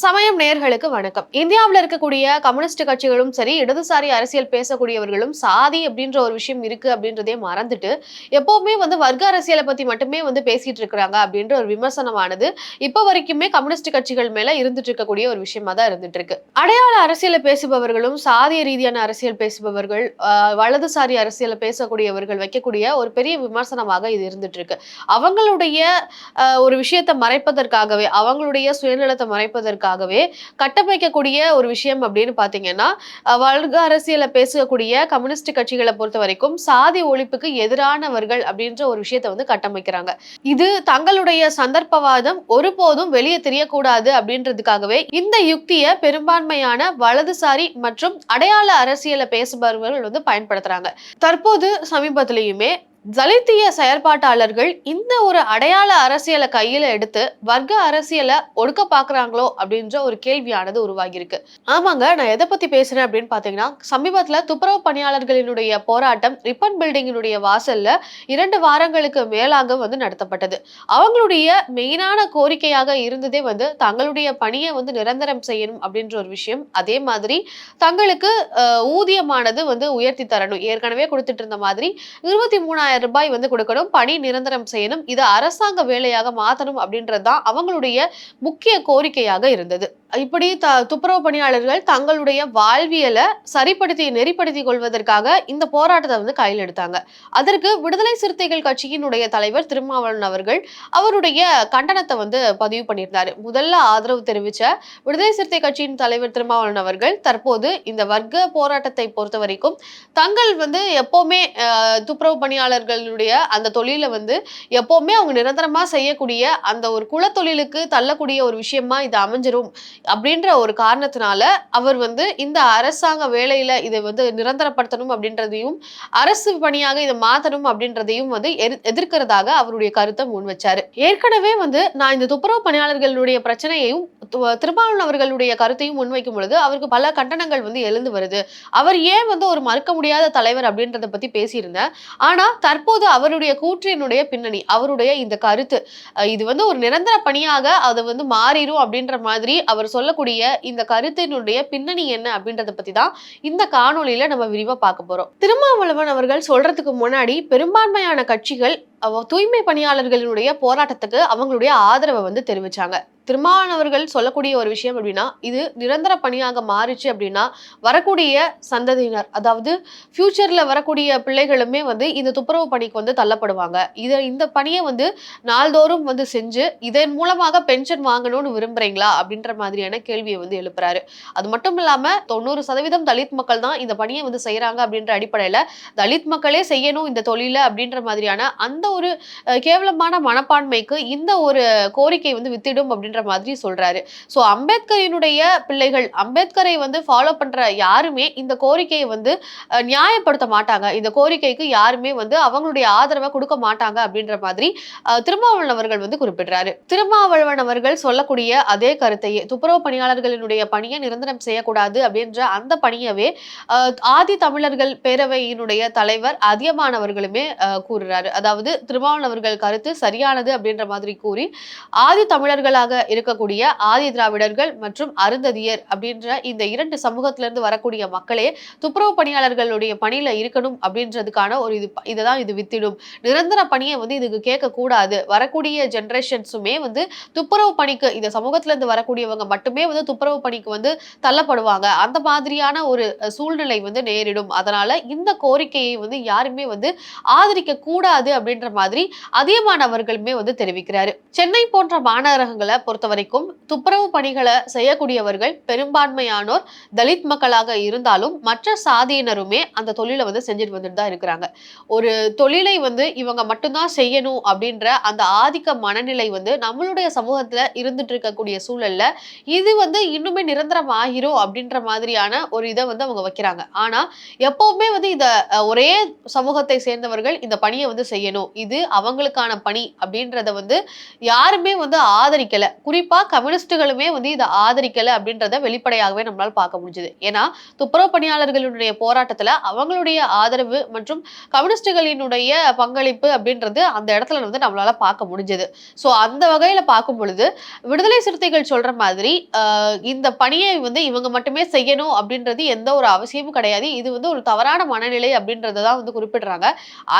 சமயம் நேர்களுக்கு வணக்கம். இந்தியாவில் இருக்கக்கூடிய கம்யூனிஸ்ட் கட்சிகளும் சரி இடதுசாரி அரசியல் பேசக்கூடியவர்களும் சாதி அப்படின்ற ஒரு விஷயம் இருக்கு அப்படின்றதே மறந்துட்டு எப்பவுமே வந்து வர்க்க அரசியலை பத்தி மட்டுமே வந்து பேசிட்டு இருக்கிறாங்க அப்படின்ற ஒரு விமர்சனமானது இப்ப வரைக்குமே கம்யூனிஸ்ட் கட்சிகள் மேல இருந்துட்டு இருக்கக்கூடிய ஒரு விஷயமா தான் இருந்துட்டு இருக்கு. அடையாள அரசியலை பேசுபவர்களும் சாதிய ரீதியான அரசியல் பேசுபவர்கள் வலதுசாரி அரசியலை பேசக்கூடியவர்கள் வைக்கக்கூடிய ஒரு பெரிய விமர்சனமாக இது இருந்துட்டு இருக்கு. அவங்களுடைய ஒரு விஷயத்தை மறைப்பதற்காகவே அவங்களுடைய சுயநலத்தை மறைப்பதற்கு மறைப்பதற்காகவே கட்டமைக்கக்கூடிய ஒரு விஷயம் அப்படின்னு பார்த்தீங்கன்னா வர்க்க அரசியலை பேசக்கூடிய கம்யூனிஸ்ட் கட்சிகளை பொறுத்த வரைக்கும் சாதி ஒழிப்புக்கு எதிரானவர்கள் அப்படின்ற ஒரு விஷயத்தை வந்து கட்டமைக்கிறாங்க. இது தங்களுடைய சந்தர்ப்பவாதம் ஒருபோதும் வெளியே தெரியக்கூடாது அப்படின்றதுக்காகவே இந்த யுக்தியை பெரும்பான்மையான வலதுசாரி மற்றும் அடையாள அரசியலை பேசுபவர்கள் வந்து பயன்படுத்துறாங்க. தற்போது சமீபத்திலையுமே தலித்திய செயற்பாட்டாளர்கள் இந்த ஒரு அடையாள அரசியலை கையில எடுத்து வர்க்க அரசியலை ஒடுக்க பாக்குறாங்களோ அப்படின்ற ஒரு கேள்வியானது உருவாகியிருக்கு. ஆமாங்க நான் எதை பத்தி பேசுறேன் அப்படின்னு பாத்தீங்கன்னா சமீபத்துல துப்புரவு பணியாளர்களினுடைய போராட்டம் ரிப்பன் பில்டிங்கினுடைய வாசல்ல இரண்டு வாரங்களுக்கு மேலாக வந்து நடத்தப்பட்டது. அவங்களுடைய மெயினான கோரிக்கையாக இருந்ததே வந்து தங்களுடைய பணியை வந்து நிரந்தரம் செய்யணும் அப்படின்ற ஒரு விஷயம். அதே மாதிரி தங்களுக்கு ஊதியமானது வந்து உயர்த்தி தரணும். ஏற்கனவே கொடுத்துட்டு இருந்த மாதிரி இருபத்தி மூணாயிரம் ரூபாய் வந்து கொடுக்கணும் பணி நிரந்தரம் செய்யணும் இது அரசாங்க வேலையாக மாற்றணும் அப்படின்றது தான் அவங்களுடைய முக்கிய கோரிக்கையாக இருந்தது. இப்படி த துப்புரவு பணியாளர்கள் தங்களுடைய வாழ்வியலை சரிப்படுத்தி நெறிப்படுத்திக் கொள்வதற்காக இந்த போராட்டத்தை வந்து கையில் எடுத்தாங்க. அதற்கு விடுதலை சிறுத்தைகள் கட்சியினுடைய தலைவர் திருமாவளவன் அவர்கள் அவருடைய கண்டனத்தை வந்து பதிவு பண்ணியிருந்தார். முதல்ல ஆதரவு தெரிவித்த விடுதலை சிறுத்தை கட்சியின் தலைவர் திருமாவளவன் அவர்கள் தற்போது இந்த வர்க்க போராட்டத்தை பொறுத்த வரைக்கும் தங்கள் வந்து எப்போவுமே துப்புரவு பணியாளர் தொழிலாளர்களுடைய அந்த தொழிலை வந்து எப்போவுமே அவங்க நிரந்தரமா செய்யக்கூடிய அந்த ஒரு குலத்தொழிலுக்கு தள்ளக்கூடிய ஒரு விஷயமா இது அமைஞ்சிரும் அப்படின்ற ஒரு காரணத்தினால அவர் வந்து இந்த அரசாங்க வேலையில இதை வந்து நிரந்தரப்படுத்தணும் அப்படின்றதையும் அரசு பணியாக இதை மாத்தணும் அப்படின்றதையும் வந்து எதிர்- எதிர்க்கிறதாக அவருடைய கருத்தை முன் வச்சாரு ஏற்கனவே வந்து நான் இந்த துப்புரவு பணியாளர்களுடைய பிரச்சனையையும் திருமாவளவன் அவர்களுடைய கருத்தையும் முன்வைக்கும் பொழுது அவருக்கு பல கண்டனங்கள் வந்து எழுந்து வருது. அவர் ஏன் வந்து ஒரு மறுக்க முடியாத தலைவர் அப்படின்றத பத்தி பேசியிருந்தேன் ஆனா தற்போது அவருடைய கூற்றினுடைய பின்னணி அவருடைய இந்த கருத்து. இது வந்து ஒரு நிரந்தர பணியாக அது வந்து மாறிடும் அப்படின்ற மாதிரி அவர் சொல்லக்கூடிய இந்த கருத்தினுடைய பின்னணி என்ன அப்படின்றத பத்தி தான் இந்த காணொலியில நம்ம விரிவா பார்க்க போறோம். திருமாவளவன் அவர்கள் சொல்றதுக்கு முன்னாடி பெரும்பான்மையான கட்சிகள் தூய்மை பணியாளர்களினுடைய போராட்டத்துக்கு அவங்களுடைய ஆதரவை வந்து தெரிவிச்சாங்க. திருமாவளவன் சொல்லக்கூடிய ஒரு விஷயம் அப்படின்னா இது நிரந்தர பணியாக மாறிச்சு அப்படின்னா வரக்கூடிய சந்ததியினர் அதாவது ஃபியூச்சர்ல வரக்கூடிய பிள்ளைகளுமே வந்து இந்த துப்புரவு பணிக்கு வந்து தள்ளப்படுவாங்க. இதை இந்த பணியை வந்து நாள்தோறும் வந்து செஞ்சு இதன் மூலமாக பென்ஷன் வாங்கணும்னு விரும்புறீங்களா? அப்படின்ற மாதிரியான கேள்வியை வந்து எழுப்புறாரு. அது மட்டும் இல்லாம தொண்ணூறு சதவீதம் தலித் மக்கள் தான் இந்த பணியை வந்து செய்யறாங்க அப்படின்ற அடிப்படையில தலித் மக்களே செய்யணும் இந்த தொழில அப்படின்ற மாதிரியான அந்த ஒரு கேவலமான மனப்பான்மைக்கு இந்த ஒரு கோரிக்கை வந்து வித்திடும் அப்படின்ற மாதிரி சொல்றாரு. ஸோ அம்பேத்கரினுடைய பிள்ளைகள் அம்பேத்கரை வந்து ஃபாலோ பண்ற யாருமே இந்த கோரிக்கையை வந்து நியாயப்படுத்த மாட்டாங்க. இந்த கோரிக்கைக்கு யாருமே வந்து அவங்களுடைய ஆதரவை கொடுக்க மாட்டாங்க அப்படின்ற மாதிரி திருமாவளவன் அவர்கள் வந்து குறிப்பிடுறாரு. திருமாவளவன் அவர்கள் சொல்லக்கூடிய அதே கருத்தையே துப்புரவு பணியாளர்களினுடைய பணியை நிரந்தரம் செய்யக்கூடாது அப்படின்ற அந்த பணியவே ஆதி தமிழர்கள் பேரவையினுடைய தலைவர் அதிகமானவர்களுமே கூறுறாரு. அதாவது திருமாவளவன் அவர்கள் கருத்து சரியானது அப்படின்ற மாதிரி கூறி ஆதி தமிழர்களாக இருக்கக்கூடிய ஆதி திராவிடர்கள் மற்றும் அருந்ததியர் அப்படின்ற இந்த இரண்டு சமூகத்திலிருந்து வரக்கூடிய மக்களே துப்புரவு பணியாளர்களுடைய பணியில இருக்கணும் அப்படின்றதுக்கான ஒரு இது இதுதான் இது வித்திடும். நிரந்தர பணியை வந்து இதுக்கு கேட்கக்கூடாது. வரக்கூடிய ஜென்ரேஷன்ஸுமே வந்து துப்புரவு பணிக்கு இந்த சமூகத்திலிருந்து வரக்கூடியவங்க மட்டுமே வந்து துப்புரவு பணிக்கு வந்து தள்ளப்படுவாங்க. அந்த மாதிரியான ஒரு சூழ்நிலை வந்து நேரிடும். அதனால இந்த கோரிக்கையை வந்து யாருமே வந்து ஆதரிக்க கூடாது அப்படின்ற மாதிரி அதிகமான மாணவர்களுமே வந்து தெரிவிக்கிறாரு. சென்னை போன்ற மாநகரங்களை பொறுத்த வரைக்கும் துப்புரவு பணிகளை செய்யக்கூடியவர்கள் பெரும்பான்மையானோர் தலித் மக்களாக இருந்தாலும் மற்ற சாதியினருமே அந்த தொழிலை வந்து செஞ்சுட்டு வந்துட்டு தான் இருக்கிறாங்க. ஒரு தொழிலை வந்து இவங்க மட்டும்தான் செய்யணும் அப்படின்ற அந்த ஆதிக்க மனநிலை வந்து நம்மளுடைய சமூகத்துல இருந்துட்டு இருக்கக்கூடிய சூழல்ல இது வந்து இன்னுமே நிரந்தரம் ஆகிரும் அப்படின்ற மாதிரியான ஒரு இதை வந்து அவங்க வைக்கிறாங்க. ஆனா எப்பவுமே வந்து இத ஒரே சமூகத்தை சேர்ந்தவர்கள் இந்த பணியை வந்து செய்யணும். இது அவங்களுக்கான பணி அப்படின்றத வந்து யாருமே வந்து ஆதரிக்கல. குறிப்பா கம்யூனிஸ்டுகளுமே வந்து இதை ஆதரிக்கல அப்படின்றத வெளிப்படையாகவே நம்மளால் பார்க்க முடிஞ்சது. ஏன்னா துப்புரவு பணியாளர்களுடைய போராட்டத்துல அவங்களுடைய ஆதரவு மற்றும் கம்யூனிஸ்டுகளினுடைய பங்களிப்பு அப்படின்றது அந்த இடத்துல வந்து நம்மளால பார்க்க முடிஞ்சது. ஸோ அந்த வகையில பார்க்கும் பொழுது விடுதலை சிறுத்தைகள் சொல்ற மாதிரி இந்த பணியை வந்து இவங்க மட்டுமே செய்யணும் அப்படின்றது எந்த ஒரு அவசியமும் கிடையாது. இது வந்து ஒரு தவறான மனநிலை அப்படின்றத தான் வந்து குறிப்பிடுறாங்க.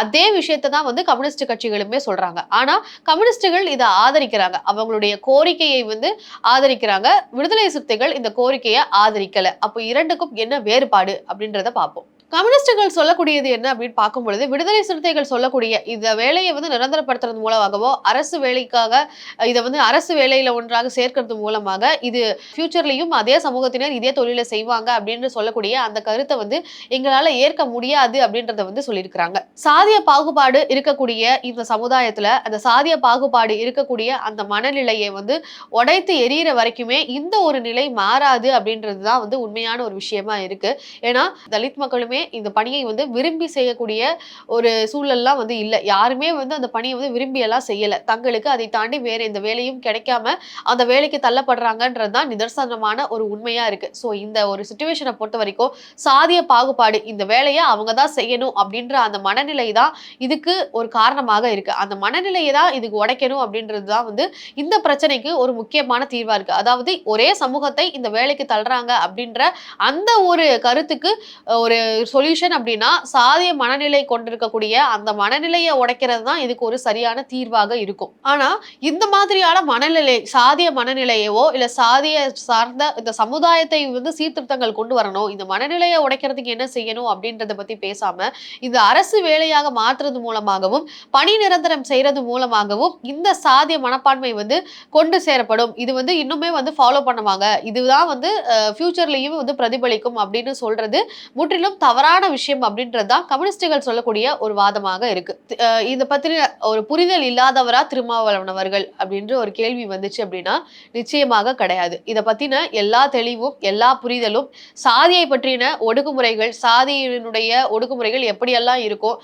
அதே விஷயத்தை தான் வந்து கம்யூனிஸ்ட் கட்சிகளுமே சொல்றாங்க. ஆனா கம்யூனிஸ்டுகள் இதை ஆதரிக்கிறாங்க. அவங்களுடைய கோரிக்கையை வந்து ஆதரிக்கிறாங்க. விடுதலை சிறுத்தைகள் இந்த கோரிக்கையை ஆதரிக்கல. அப்போ இரண்டுக்கும் என்ன வேறுபாடு அப்படின்றத பார்ப்போம். கம்யூனிஸ்டுகள் சொல்லக்கூடியது என்ன அப்படின்னு பார்க்கும் பொழுது விடுதலை சிறுத்தைகள் சொல்லக்கூடிய இந்த வேலையை வந்து நிரந்தரப்படுத்துறது மூலமாகவோ அரசு வேலைக்காக இதை வந்து அரசு வேலையில ஒன்றாக சேர்க்கிறது மூலமாக இது ஃபியூச்சர்லையும் அதே சமூகத்தினர் இதே தொழிலை செய்வாங்க அப்படின்னு சொல்லக்கூடிய அந்த கருத்தை வந்து எங்களால ஏற்க முடியாது அப்படின்றத வந்து சொல்லியிருக்கிறாங்க. சாதிய பாகுபாடு இருக்கக்கூடிய இந்த சமுதாயத்துல அந்த சாதிய பாகுபாடு இருக்கக்கூடிய அந்த மனநிலையை வந்து உடைத்து எரியிற வரைக்குமே இந்த ஒரு நிலை மாறாது அப்படின்றது தான் வந்து உண்மையான ஒரு விஷயமா இருக்கு. ஏன்னா தலித் மக்களுமே இந்த பணியை வந்து விரும்பி செய்யக்கூடிய ஒரு சூழல்லாம் வந்து இல்லை. யாருமே வந்து அந்த பணியை வந்து விரும்பி எல்லாம் தங்களுக்கு அதை தாண்டி வேற எந்த வேலையும் கிடைக்காம அந்த வேலைக்கு தள்ளப்படுறாங்கன்றது தான் நிதர்சனமான ஒரு உண்மையா இருக்கு. ஸோ இந்த ஒரு சுச்சுவேஷனை பொறுத்த வரைக்கும் சாதிய பாகுபாடு இந்த வேலையை அவங்க தான் செய்யணும் அப்படின்ற அந்த மனநிலை தான் இதுக்கு ஒரு காரணமாக இருக்கு. அந்த மனநிலையை தான் இதுக்கு உடைக்கணும் அப்படின்றது தான் வந்து இந்த பிரச்சனைக்கு ஒரு முக்கியமான தீர்வா இருக்கு. அதாவது ஒரே சமூகத்தை இந்த வேலைக்கு தள்ளுறாங்க அப்படின்ற அந்த ஒரு கருத்துக்கு ஒரு சொல்யூஷன் அப்படின்னா சாதிய மனநிலை கொண்டிருக்கக்கூடிய அந்த மனநிலையை உடைக்கிறது தான் இதுக்கு ஒரு சரியான தீர்வாக இருக்கும். ஆனா இந்த மாதிரியான மனநிலை சாதிய மனநிலையவோ இல்ல சாதிய சார்ந்த இந்த சமுதாயத்தை வந்து சீர்திருத்தங்கள் கொண்டு வரணும் இந்த மனநிலையை உடைக்கிறதுக்கு என்ன செய்யணும் அப்படின்றத பத்தி பேசாம இது அரசு வேலையாக மாற்றுறது மூலமாகவும் பணி நிரந்தரம் செய்யறது மூலமாகவும் இந்த சாதிய மனப்பான்மை வந்து கொண்டு சேரப்படும். இது வந்து இன்னுமே வந்து ஃபாலோ பண்ணுவாங்க. இதுதான் வந்து ஃபியூச்சர்லயும் வந்து பிரதிபலிக்கும் அப்படின்னு சொல்றது முற்றிலும் தவறான விஷயம் அப்படின்றது தான் கம்யூனிஸ்டுகள் சொல்லக்கூடிய ஒரு வாதமாக இருக்கு. இதை பற்றின ஒரு புரிதல் இல்லாதவரா திருமாவளவன் அவர்கள் அப்படின்ற ஒரு கேள்வி வந்துச்சு அப்படின்னா நிச்சயமாக கிடையாது. இதை பத்தின எல்லா தெளிவும் எல்லா புரிதலும் சாதியை பற்றின ஒடுக்குமுறைகள் சாதியினுடைய ஒடுக்குமுறைகள் எப்படியெல்லாம் இருக்கும்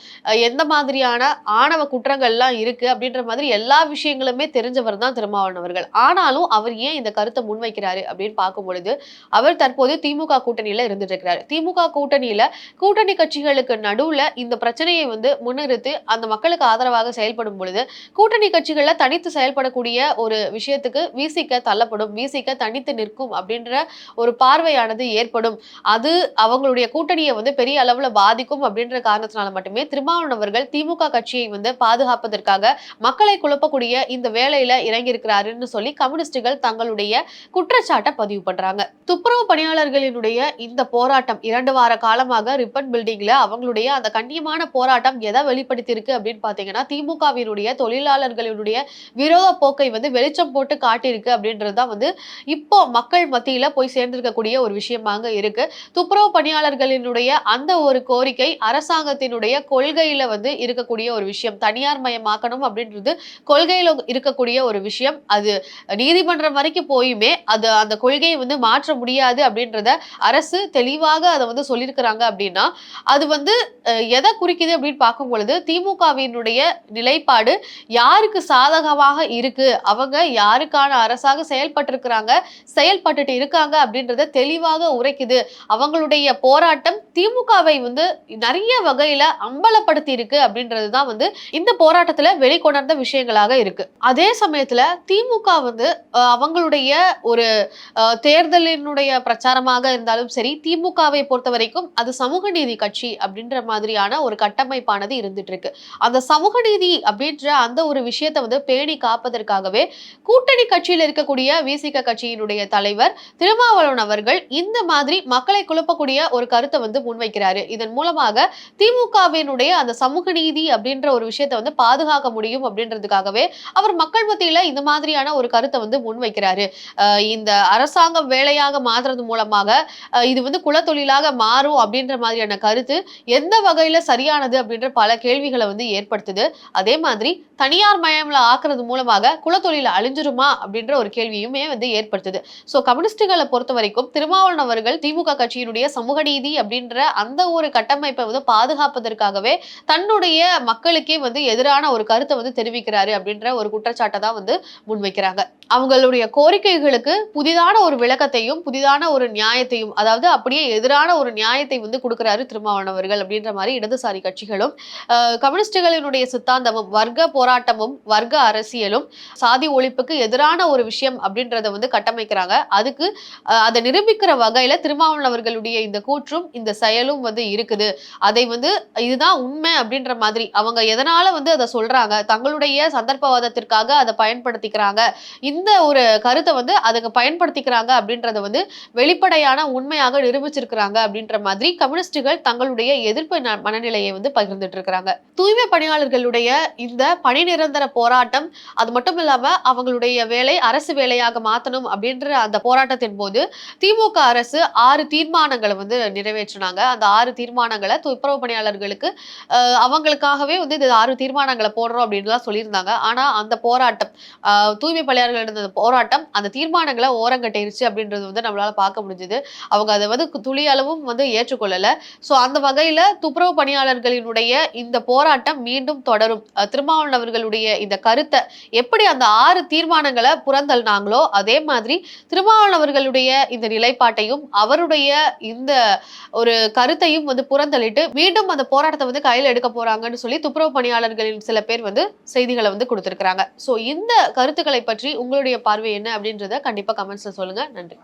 எந்த மாதிரியான ஆணவ குற்றங்கள்லாம் இருக்கு அப்படின்ற மாதிரி எல்லா விஷயங்களுமே தெரிஞ்சவர் தான் திருமாவளவன் அவர்கள் ஆனாலும் அவர் ஏன் இந்த கருத்தை முன்வைக்கிறாரு அப்படின்னு பார்க்கும் பொழுது அவர் தற்போது திமுக கூட்டணியில இருந்துட்டு இருக்கிறாரு. திமுக கூட்டணியில கூட்டணி கட்சிகளுக்கு நடுவுல இந்த பிரச்சனையை வந்து முன்னிறுத்தி அந்த மக்களுக்கு ஆதரவாக செயல்படும் பொழுது கூட்டணி கட்சிகள்ல தனித்து செயல்படக்கூடிய ஒரு விஷயத்துக்கு விசிக்க தள்ளப்படும் விசிக்க தனித்து நிற்கும் அப்படின்ற ஒரு பார்வையானது ஏற்படும். அது அவங்களுடைய கூட்டணியை வந்து பெரிய அளவுல பாதிக்கும் அப்படின்ற காரணத்தினால மட்டுமே திருமாவளவன் அவர்கள் திமுக கட்சியை வந்து பாதுகாப்பதற்காக மக்களை குழப்பக்கூடிய இந்த வேலையில இறங்கி இருக்கிறாருன்னு சொல்லி கம்யூனிஸ்டுகள் தங்களுடைய குற்றச்சாட்டை பதிவு பண்றாங்க. துப்புரவு பணியாளர்களினுடைய இந்த போராட்டம் இரண்டு வார காலமாக ரிப்பன் பில்டிங்ல அவங்களுடைய அந்த கண்ணியமான போராட்டம் எதை வெளிப்படுத்தியிருக்கு அப்படின்னு பாத்தீங்கன்னா திமுகவினுடைய தொழிலாளர்களினுடைய விரோத போக்கை வந்து வெளிச்சம் போட்டு காட்டியிருக்கு அப்படின்றது தான் வந்து இப்போ மக்கள் மத்தியில போய் சேர்ந்திருக்கக்கூடிய ஒரு விஷயமாக இருக்கு. துப்புரவு பணியாளர்களினுடைய அந்த ஒரு கோரிக்கை அரசாங்கத்தினுடைய கொள்கையில வந்து இருக்கக்கூடிய ஒரு விஷயம். தனியார் மயமாக்கணும் அப்படின்றது கொள்கையில இருக்கக்கூடிய ஒரு விஷயம். அது நீதிமன்றம் வரைக்கும் போயுமே அது அந்த கொள்கையை வந்து மாற்ற முடியாது அப்படின்றத அரசு தெளிவாக அதை வந்து சொல்லியிருக்கிறாங்க அப்படின்னா அது வந்து எதை குறிக்குது அப்படின்னு பார்க்கும் பொழுது திமுகவினுடைய நிலைப்பாடு யாருக்கு சாதகமாக இருக்கு? அவங்க யாருக்கான அரசாக செயல்பட்டிருக்கிறாங்க? செயல்பட்டுட்டு இருக்காங்க அப்படின்றத தெளிவாக உரைக்குது. அவங்களுடைய போராட்டம் திமுகவை வந்து நிறைய வகையில அம்பலப்படுத்தி இருக்கு அப்படின்றது தான் வந்து இந்த போராட்டத்துல வெளிக்கொணர்ந்த விஷயங்களாக இருக்கு. அதே சமயத்துல திமுக வந்து அவங்களுடைய ஒரு தேர்தலினுடைய பிரச்சாரமாக இருந்தாலும் சரி திமுகவை பொறுத்த வரைக்கும் அது சமூக நீதி கட்சி அப்படின்ற மாதிரியான ஒரு கட்டமைப்பானது இருந்துட்டு இருக்கு அந்த சமூக நீதி அப்படின்ற அந்த ஒரு விஷயத்தை வந்து பேணி காப்பதற்காகவே கூட்டணி கட்சியில் இருக்கக்கூடிய விசிக கட்சியினுடைய தலைவர் திருமாவளவன் அவர்கள் இந்த மாதிரி மக்களை குழப்பக்கூடிய ஒரு கருத்தை வந்து முன்வைக்கிறாரு. இதன் மூலமாக திமுகவினுடைய அந்த சமூக நீதி அப்படின்ற ஒரு விஷயத்தை வந்து பாதுகாக்க முடியும் அப்படின்றதுக்காகவே அவர் மக்கள் மத்தியில இந்த மாதிரியான ஒரு கருத்தை வந்து முன்வைக்கிறாரு. இந்த அரசாங்கம் வேலையாக மாற்றுறது மூலமாக இது வந்து குலத்தொழிலாக மாறும் அப்படின்ற மாதிரியான கருத்து எந்த வகையில சரியானது அப்படின்ற பல கேள்விகளை வந்து ஏற்படுத்துது. அதே மாதிரி தனியார் மயம்ல ஆக்குறது மூலமாக குலத்தொழில அழிஞ்சிருமா அப்படின்ற ஒரு கேள்வியுமே வந்து ஏற்படுத்துது. ஸோ கம்யூனிஸ்டுகளை பொறுத்த வரைக்கும் திருமாவளவன் அவர்கள் திமுக கட்சியினுடைய சமூக நீதி அப்படின்ற அந்த ஒரு கட்டமைப்பை வந்து பாதுகாப்பதற்காகவே தன்னுடைய மக்களுக்கே வந்து எதிரான ஒரு கருத்தை வந்து தெரிவிக்கிறாரு அப்படின்ற ஒரு குற்றச்சாட்டை தான் வந்து முன்வைக்கிறாங்க. அவங்களுடைய கோரிக்கைகளுக்கு புதிதான ஒரு விளக்கத்தையும் புதிதான ஒரு நியாயத்தையும் அதாவது அப்படியே எதிரான ஒரு நியாயத்தை வந்து கொடுக்குறாரு திருமாவளவர்கள் அப்படின்ற மாதிரி இடதுசாரி கட்சிகளும் கம்யூனிஸ்டுகளினுடைய சித்தாந்தமும் வர்க்க போராட்டமும் வர்க்க அரசியலும் சாதி ஒழிப்புக்கு எதிரான ஒரு விஷயம் அப்படின்றத வந்து கட்டமைக்கிறாங்க. அதுக்கு அதை நிரூபிக்கிற வகையில திருமாவளவர்களுடைய இந்த கூற்றும் இந்த செயலும் வந்து இருக்குது. அதை வந்து இதுதான் உண்மை அப்படின்ற மாதிரி அவங்க எதனால வந்து அதை சொல்றாங்க? தங்களுடைய சந்தர்ப்பவாதத்திற்காக அதை பயன்படுத்திக்கிறாங்க. இந்த ஒரு கருத்தை வந்து அதுக்கு பயன்படுத்திக்கிறாங்க அப்படின்றத வந்து வெளிப்படையான உண்மையாக நிரூபிச்சிருக்கிறாங்க அப்படின்ற மாதிரி கம்யூனிஸ்டுகள் தங்களுடைய எதிர்ப்பு ந- மனநிலையை வந்து பகிர்ந்துட்டு இருக்கிறாங்க தூய்மை பணியாளர்களுடைய இந்த பணி நிரந்தர போராட்டம் அது மட்டும் இல்லாம அவங்களுடைய வேலை அரசு வேலையாக மாத்தணும் அப்படின்ற அந்த போராட்டத்தின் போது திமுக அரசு ஆறு தீர்மானங்களை வந்து நிறைவேற்றினாங்க. அந்த ஆறு தீர்மானங்களை துப்புரவு பணியாளர்களுக்கு அவங்களுக்காகவே வந்து இது ஆறு தீர்மானங்களை போடுறோம் அப்படின்லாம் சொல்லியிருந்தாங்க. ஆனா அந்த போராட்டம் தூய்மை பணியாளர்கள் நடந்த போராட்டம் அந்த தீர்மானங்களை ஓரங்கட்டிருச்சு அப்படின்றது வந்து நம்மளால பார்க்க முடிஞ்சது. அவங்க அதை வந்து துளி அளவும் வந்து ஏற்றுக்கொள்ளல. சோ அந்த வகையில துப்புரவு பணியாளர்களினுடைய இந்த போராட்டம் மீண்டும் தொடரும். திருமாவளவன் அவர்களுடைய இந்த கருத்தை எப்படி அந்த ஆறு தீர்மானங்களை புறந்தள்ளினாங்களோ அதே மாதிரி திருமாவளவன் அவர்களுடைய இந்த நிலைப்பாட்டையும் அவருடைய இந்த ஒரு கருத்தையும் வந்து புறந்தள்ளிட்டு மீண்டும் அந்த போராட்டத்தை வந்து கையில் எடுக்க போறாங்கன்னு சொல்லி துப்புரவு பணியாளர்களின் சில பேர் வந்து செய்திகளை வந்து கொடுத்திருக்கிறாங்க. ஸோ இந்த கருத்துக்களை பற்றி உங்களுடைய பார்வை என்ன அப்படின்றத கண்டிப்பா கமெண்ட்ஸில் சொல்லுங்க. நன்றி.